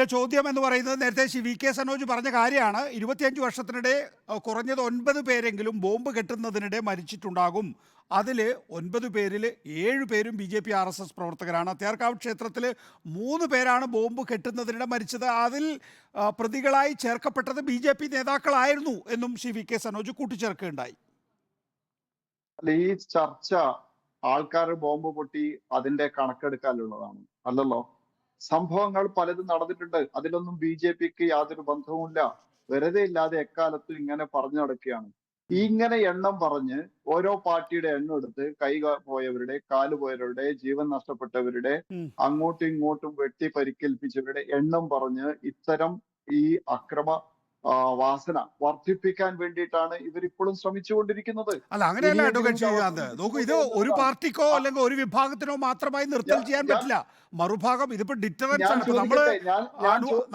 എന്റെ ചോദ്യം എന്ന് പറയുന്നത് നേരത്തെ ശ്രീ വി കെ സനോജ് പറഞ്ഞ കാര്യമാണ്. ഇരുപത്തിയഞ്ച് വർഷത്തിനിടെ കുറഞ്ഞത് ഒൻപത് പേരെങ്കിലും ബോംബ് കെട്ടുന്നതിനിടെ മരിച്ചിട്ടുണ്ടാകും. അതിൽ ഒൻപത് പേരിൽ ഏഴ് പേരും B J P R S S പ്രവർത്തകരാണ്. തേർക്കാവ് ക്ഷേത്രത്തിൽ മൂന്ന് പേരാണ് ബോംബ് കെട്ടുന്നതിനിടെ മരിച്ചത്. അതിൽ പ്രതികളായി ചേർക്കപ്പെട്ടത് ബി ജെ പി നേതാക്കളായിരുന്നു എന്നും ശ്രീ വി കെ സനോജ് കൂട്ടിച്ചേർക്കുകയുണ്ടായി. ഈ ചർച്ച ആൾക്കാർ ബോംബ് പൊട്ടി അതിന്റെ കണക്കെടുക്കാനുള്ളതാണ്. അല്ലല്ലോ? സംഭവങ്ങൾ പലതും നടന്നിട്ടുണ്ട്. അതിലൊന്നും ബി ജെ പിക്ക് യാതൊരു ബന്ധവുമില്ല. വെറുതെ ഇല്ലാതെ എക്കാലത്തും ഇങ്ങനെ പറഞ്ഞു നടക്കുകയാണ്. ഇങ്ങനെ എണ്ണം പറഞ്ഞ് ഓരോ പാർട്ടിയുടെ എണ്ണം എടുത്ത് കൈ പോയവരുടെ കാൽ പോയവരുടെ ജീവൻ നഷ്ടപ്പെട്ടവരുടെ. അങ്ങോട്ടും ഇങ്ങോട്ടും വെട്ടി പരിക്കേൽപ്പിച്ചവരുടെ എണ്ണം പറഞ്ഞ് ഇത്തരം ഈ അക്രമ വാസന വർദ്ധിപ്പിക്കാൻ വേണ്ടിയിട്ടാണ് ഇവർ ഇപ്പോഴും ശ്രമിച്ചുകൊണ്ടിരിക്കുന്നത്. അല്ല അങ്ങനെയല്ല അഡ്വക്കേറ്റ് ശ്രീകാന്ത് അവർക്ക് നോക്കൂ ഇത് ഒരു പാർട്ടിക്കോ അല്ലെങ്കിൽ ഒരു വിഭാഗത്തിനോ മാത്രമായി നിർത്തൽ ചെയ്യാൻ പറ്റില്ല. മറുഭാഗം ഇതിപ്പോ ഡിറ്ററൻസ് ആണ്. നമ്മൾ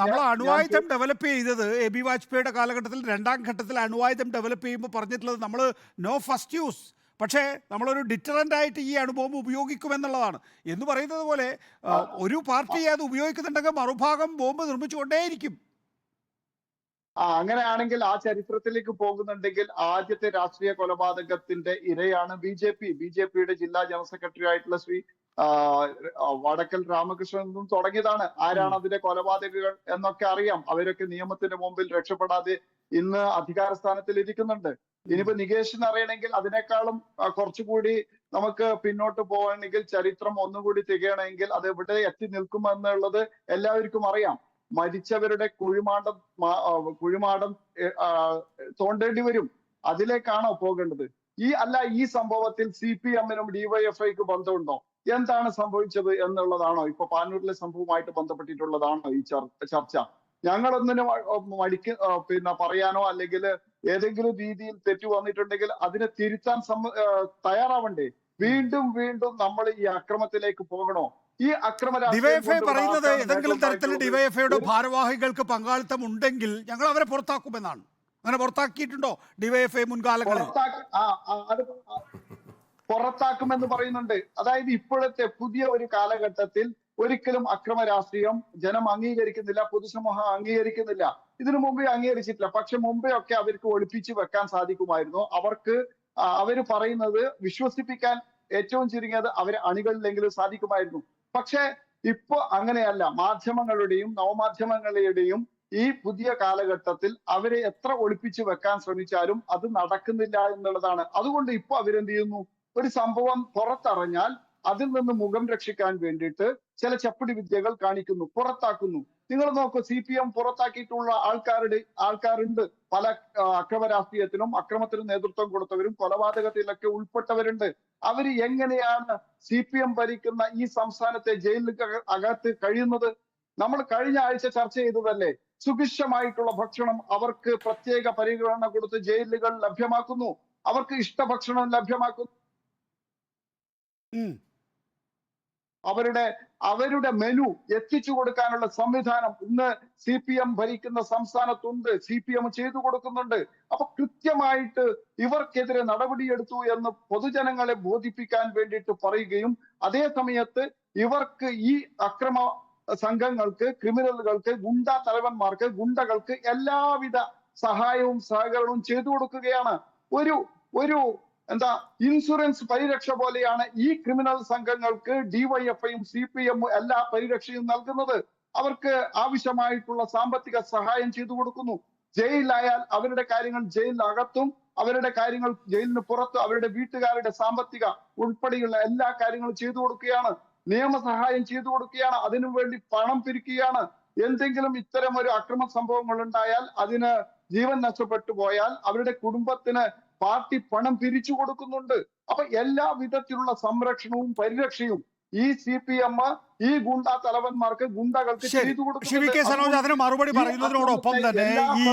നമ്മൾ അണുവായുധം ഡെവലപ്പ് ചെയ്തത് എ ബി വാജ്പേയിയുടെ കാലഘട്ടത്തിൽ രണ്ടാം ഘട്ടത്തിൽ അണുവായുധം ഡെവലപ്പ് ചെയ്യുമ്പോൾ പറഞ്ഞിട്ടുള്ളത് നമ്മൾ നോ ഫസ്റ്റ് യൂസ് പക്ഷേ നമ്മളൊരു ഡിറ്ററന്റ് ആയിട്ട് ഈ അണുബോംബ് ഉപയോഗിക്കുമെന്നുള്ളതാണ്. എന്ന് പറയുന്നത് പോലെ ഒരു പാർട്ടി അത് ഉപയോഗിക്കുന്നുണ്ടെങ്കിൽ മറുഭാഗം ബോംബ് നിർമ്മിച്ചുകൊണ്ടേയിരിക്കും. അങ്ങനെയാണെങ്കിൽ ആ ചരിത്രത്തിലേക്ക് പോകുന്നുണ്ടെങ്കിൽ ആദ്യത്തെ രാഷ്ട്രീയ കൊലപാതകത്തിന്റെ ഇരയാണ് B J P. B J പിയുടെ ജില്ലാ ജനറൽ സെക്രട്ടറി ആയിട്ടുള്ള ശ്രീ വടക്കൽ രാമകൃഷ്ണൻ നിന്നും തുടങ്ങിയതാണ്. ആരാണ് അതിന്റെ കൊലപാതകകൾ എന്നൊക്കെ അറിയാം. അവരൊക്കെ നിയമത്തിന്റെ മുമ്പിൽ രക്ഷപ്പെടാതെ ഇന്ന് അധികാര സ്ഥാനത്തിൽ ഇരിക്കുന്നുണ്ട്. ഇനിയിപ്പോ നികേഷിന് അറിയണമെങ്കിൽ അതിനേക്കാളും കുറച്ചുകൂടി നമുക്ക് പിന്നോട്ട് പോകണമെങ്കിൽ ചരിത്രം ഒന്നുകൂടി തികയണമെങ്കിൽ അത് എവിടെ എത്തി നിൽക്കുമെന്നുള്ളത് എല്ലാവർക്കും അറിയാം. മരിച്ചവരുടെ കുഴിമാടം കുഴിമാടം തോണ്ടേണ്ടി വരും. അതിലേക്കാണോ പോകേണ്ടത്? ഈ അല്ല ഈ സംഭവത്തിൽ സി പി എമ്മിനും ഡിവൈഎഫ്ഐക്ക് ബന്ധമുണ്ടോ? എന്താണ് സംഭവിച്ചത് എന്നുള്ളതാണോ? ഇപ്പൊ പാനൂരിലെ സംഭവമായിട്ട് ബന്ധപ്പെട്ടിട്ടുള്ളതാണോ ഈ ചർ- ചർച്ച? ഞങ്ങളൊന്നിനും മടിക്ക് പിന്നെ പറയാനോ അല്ലെങ്കിൽ ഏതെങ്കിലും രീതിയിൽ തെറ്റു വന്നിട്ടുണ്ടെങ്കിൽ അതിനെ തിരുത്താൻ തയ്യാറാവണ്ടേ? വീണ്ടും വീണ്ടും നമ്മൾ ഈ അക്രമത്തിലേക്ക് പോകണോ? ഈ അക്രമ ഡിവൈഎഫ് ഡിവൈഎഫ്ഐ പറയുന്നത് ഏതെങ്കിലും തരത്തിൽ? ഡിവൈഎഫ്ഐയുടെ ഭാരവാഹികൾക്ക് പങ്കാളിത്തം ഉണ്ടെങ്കിൽ ഞങ്ങൾ അവരെ പുറത്താക്കുമെന്നാണ്. അങ്ങനെ പുറത്താക്കിയിട്ടുണ്ടോ ഡിവൈഎഫ്ഐ മുൻകാലങ്ങളിൽ? പുറത്താക്കുമെന്ന് പറയുന്നുണ്ട്. അതായത് ഇപ്പോഴത്തെ പുതിയ ഒരു കാലഘട്ടത്തിൽ ഒരിക്കലും അക്രമ രാഷ്ട്രീയം ജനം അംഗീകരിക്കുന്നില്ല പൊതുസമൂഹം അംഗീകരിക്കുന്നില്ല. ഇതിനു മുമ്പേ അംഗീകരിച്ചിട്ടില്ല. പക്ഷെ മുമ്പേ ഒക്കെ അവർക്ക് ഒളിപ്പിച്ചു വെക്കാൻ സാധിക്കുമായിരുന്നു. അവർക്ക് അവർ അവർ പറയുന്നത് വിശ്വസിപ്പിക്കാൻ ഏറ്റവും ചുരുങ്ങിയത് അവരെ അണികളിലെങ്കിലും സാധിക്കുമായിരുന്നു. പക്ഷെ ഇപ്പോ അങ്ങനെയല്ല. മാധ്യമങ്ങളുടെയും നവമാധ്യമങ്ങളുടെയും ഈ പുതിയ കാലഘട്ടത്തിൽ അവരെ എത്ര ഒളിപ്പിച്ചു വെക്കാൻ ശ്രമിച്ചാലും അത് നടക്കുന്നില്ല എന്നുള്ളതാണ്. അതുകൊണ്ട് ഇപ്പൊ അവരെന്ത് ചെയ്യുന്നു? ഒരു സംഭവം പുറത്തറിഞ്ഞാൽ അതിൽ നിന്ന് മുഖം രക്ഷിക്കാൻ വേണ്ടിയിട്ട് ചില ചപ്പടി വിദ്യകൾ കാണിക്കുന്നു പുറത്താക്കുന്നു. നിങ്ങൾ നോക്കൂ സി പി എം പുറത്താക്കിയിട്ടുള്ള ആൾക്കാരുടെ ആൾക്കാരുണ്ട്. പല അക്രമ രാഷ്ട്രീയത്തിനും അക്രമത്തിനും നേതൃത്വം കൊടുത്തവരും കൊലപാതകത്തിലൊക്കെ ഉൾപ്പെട്ടവരുണ്ട്. അവർ എങ്ങനെയാണ് സി പി എം ഭരിക്കുന്ന ഈ സംസ്ഥാനത്തെ ജയിലിൽ അകത്ത് കഴിയുന്നത്? നമ്മൾ കഴിഞ്ഞ ആഴ്ച ചർച്ച ചെയ്തതല്ലേ സുഭിക്ഷമായിട്ടുള്ള ഭക്ഷണം അവർക്ക് പ്രത്യേക പരിഗണന കൊടുത്ത് ജയിലുകൾ ലഭ്യമാക്കുന്നു. അവർക്ക് ഇഷ്ട ഭക്ഷണം ലഭ്യമാക്കുന്നു. അവരുടെ അവരുടെ മെനു എത്തിച്ചു കൊടുക്കാനുള്ള സംവിധാനം ഇന്ന് സി പി എം ഭരിക്കുന്ന സംസ്ഥാനത്തുണ്ട്. സി പി എം ചെയ്തു കൊടുക്കുന്നുണ്ട്. അപ്പൊ കൃത്യമായിട്ട് ഇവർക്കെതിരെ നടപടിയെടുത്തു എന്ന് പൊതുജനങ്ങളെ ബോധിപ്പിക്കാൻ വേണ്ടിയിട്ട് പറയുകയും അതേ സമയത്ത് ഇവർക്ക് ഈ അക്രമ സംഘങ്ങൾക്ക് ക്രിമിനലുകൾക്ക് ഗുണ്ട തലവന്മാർക്ക് ഗുണ്ടകൾക്ക് എല്ലാവിധ സഹായവും സഹകരണവും ചെയ്തു കൊടുക്കുകയാണ്. ഒരു ഒരു എന്താ ഇൻഷുറൻസ് പരിരക്ഷ പോലെയാണ് ഈ ക്രിമിനൽ സംഘങ്ങൾക്ക് ഡിവൈഎഫ്ഐയും സി പി എമ്മും എല്ലാ പരിരക്ഷയും നൽകുന്നത്. അവർക്ക് ആവശ്യമായിട്ടുള്ള സാമ്പത്തിക സഹായം ചെയ്തു കൊടുക്കുന്നു. ജയിലിലായാൽ അവരുടെ കാര്യങ്ങൾ ജയിലിനകത്തും അവരുടെ കാര്യങ്ങൾ ജയിലിന് പുറത്തും അവരുടെ വീട്ടുകാരുടെ സാമ്പത്തിക ഉൾപ്പെടെയുള്ള എല്ലാ കാര്യങ്ങളും ചെയ്തു കൊടുക്കുകയാണ്. നിയമസഹായം ചെയ്തു കൊടുക്കുകയാണ്. അതിനു വേണ്ടി പണം പിരിക്കുകയാണ്. എന്തെങ്കിലും ഇത്തരം ഒരു അക്രമ സംഭവങ്ങൾ ഉണ്ടായാൽ അതിന് ജീവൻ നഷ്ടപ്പെട്ടു പോയാൽ അവരുടെ കുടുംബത്തിന് പാർട്ടി പണം പിരിച്ചു കൊടുക്കുന്നുണ്ട്. അപ്പൊ എല്ലാ വിധത്തിലുള്ള സംരക്ഷണവും പരിരക്ഷയും ഈ സി പി എം ഈ ഗുണ്ട തലവന്മാർക്ക് ഗുണ്ടകൾക്ക് ശരി. ചെയ്തു കൊടുക്കും വി കെ സനോജ് അതിന് മറുപടി പറയുന്നതിനോടൊപ്പം തന്നെ ഈ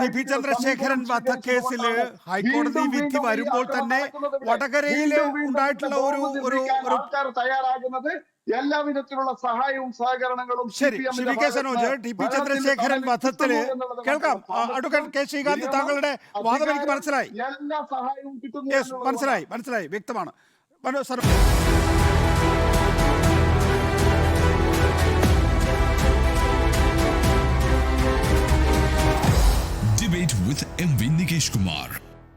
ടി പി ചന്ദ്രശേഖരൻ സ്വീകരിച്ചുകൊണ്ടാണ് ഹൈക്കോടതി വിധി വരുമ്പോൾ തന്നെ. വടകരയിൽ ഉണ്ടായിട്ടുള്ള ഒരു ഒരു ആൾക്കാർ തയ്യാറാകുന്നത് എല്ലാ വിധത്തിലുള്ള സഹായവും സഹകരണങ്ങളും ശരി. Shibi K Sanoj T P Chandrasekharan വധത്തിൽ കേൾക്കാം. അടുക്കൻ അഡ്വക്കേറ്റ് കെ ശ്രീകാന്ത് താങ്കളുടെ വാദം എനിക്ക് മനസ്സിലായി. എല്ലാ സഹായവും കിട്ടുന്നു മനസ്സിലായി മനസ്സിലായി വ്യക്തമാണ്. സർ